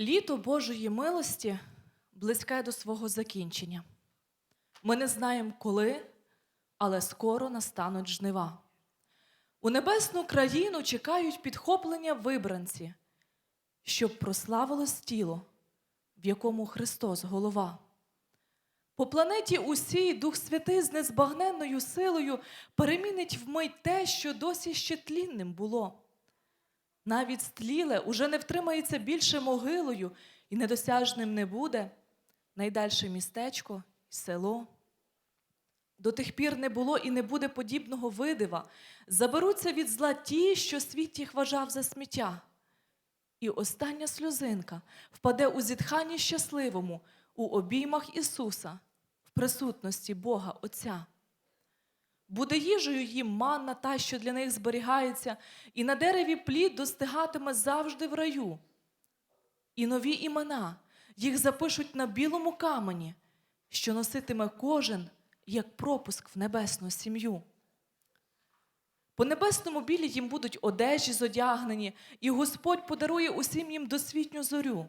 Літо Божої милості близьке до свого закінчення. Ми не знаємо коли, але скоро настануть жнива. У небесну країну чекають підхоплення вибранці, щоб прославилось тіло, в якому Христос голова. По планеті усій Дух Святий з незбагненною силою перемінить вмить те, що досі ще тлінним було. Навіть стліле уже не втримається більше могилою і недосяжним не буде найдальше містечко і село. До тих пір не було і не буде подібного видива. Заберуться від зла ті, що світ їх вважав за сміття. І остання сльозинка впаде у зітханні щасливому, у обіймах Ісуса, в присутності Бога Отця. Буде їжею їм манна та, що для них зберігається, і на дереві плід достигатиме завжди в раю. І нові імена їх запишуть на білому камені, що носитиме кожен як пропуск в небесну сім'ю. По небесному білі їм будуть одежі зодягнені, і Господь подарує усім їм досвітню зорю.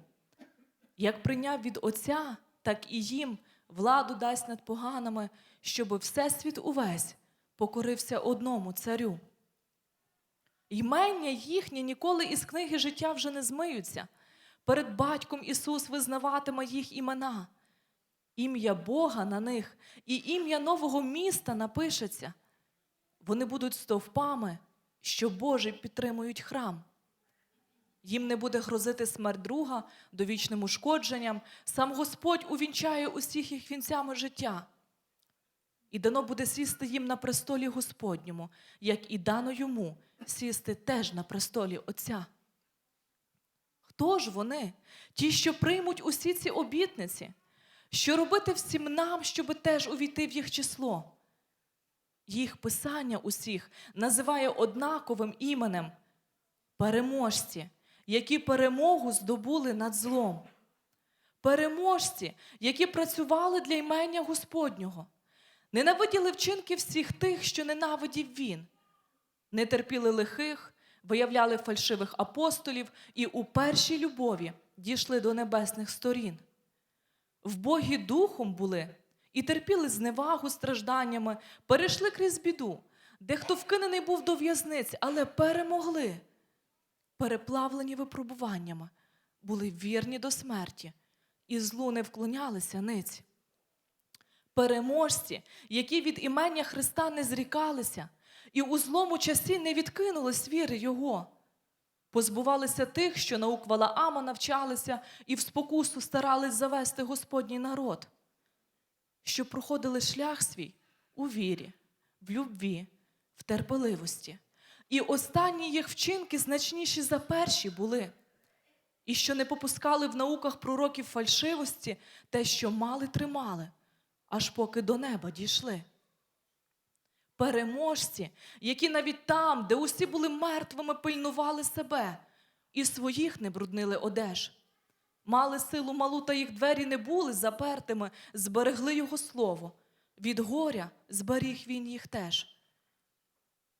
Як прийняв від Отця, так і їм владу дасть над поганими, щоби всесвіт увесь покорився одному царю. Ймення їхнє ніколи із книги життя вже не змиються. Перед батьком Ісус визнаватиме їх імена. Ім'я Бога на них і ім'я нового міста напишеться. Вони будуть стовпами, що Божий підтримують храм. Їм не буде грозити смерть друга довічним ушкодженням. Сам Господь увінчає усіх їх вінцями життя. І дано буде сісти їм на престолі Господньому, як і дано йому сісти теж на престолі Отця. Хто ж вони, ті, що приймуть усі ці обітниці? Що робити всім нам, щоби теж увійти в їх число? Їх писання усіх називає однаковим іменем переможці, які перемогу здобули над злом. Переможці, які працювали для імення Господнього, ненавиділи вчинки всіх тих, що ненавидів він, не терпіли лихих, виявляли фальшивих апостолів і у першій любові дійшли до небесних сторін. В Богі духом були і терпіли зневагу стражданнями, перейшли крізь біду, дехто вкинений був до в'язниць, але перемогли. Переплавлені випробуваннями, були вірні до смерті, і злу не вклонялися ниць. Переможці, які від імення Христа не зрікалися, і у злому часі не відкинули віри Його. Позбувалися тих, що наук Валаама навчалися і в спокусу старались завести Господній народ, що проходили шлях свій у вірі, в любві, в терпеливості. І останні їх вчинки значніші за перші були, і що не попускали в науках пророків фальшивості те, що мали, тримали, аж поки до неба дійшли переможці, які навіть там, де усі були мертвими, пильнували себе і своїх не бруднили одеж. Мали силу малу, та їх двері не були запертими, зберегли його слово. Від горя зберіг він їх теж.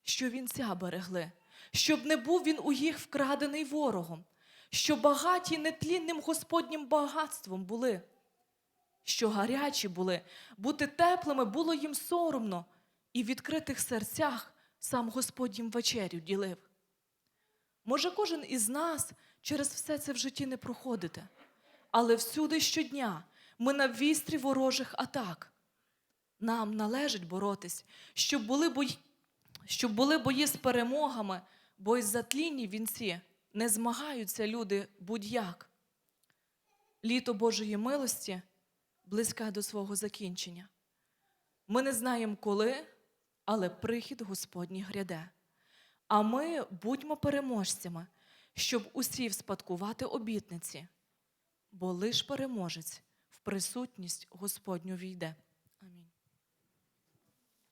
Що вінця берегли, щоб не був він у їх вкрадений ворогом, що багаті нетлінним Господнім багатством були, що гарячі були, бути теплими було їм соромно, і в відкритих серцях сам Господь їм вечерю ділив. Може, кожен із нас через все це в житті не проходите, але всюди щодня ми на вістрі ворожих атак. Нам належить боротись, щоб були бої, щоб були бої з перемогами, бо із затлінні вінці не змагаються люди будь-як. Літо Божої милості близьке до свого закінчення. Ми не знаємо коли, але прихід Господній гряде. А ми будьмо переможцями, щоб усі вспадкувати обітниці, бо лиш переможець в присутність Господню війде.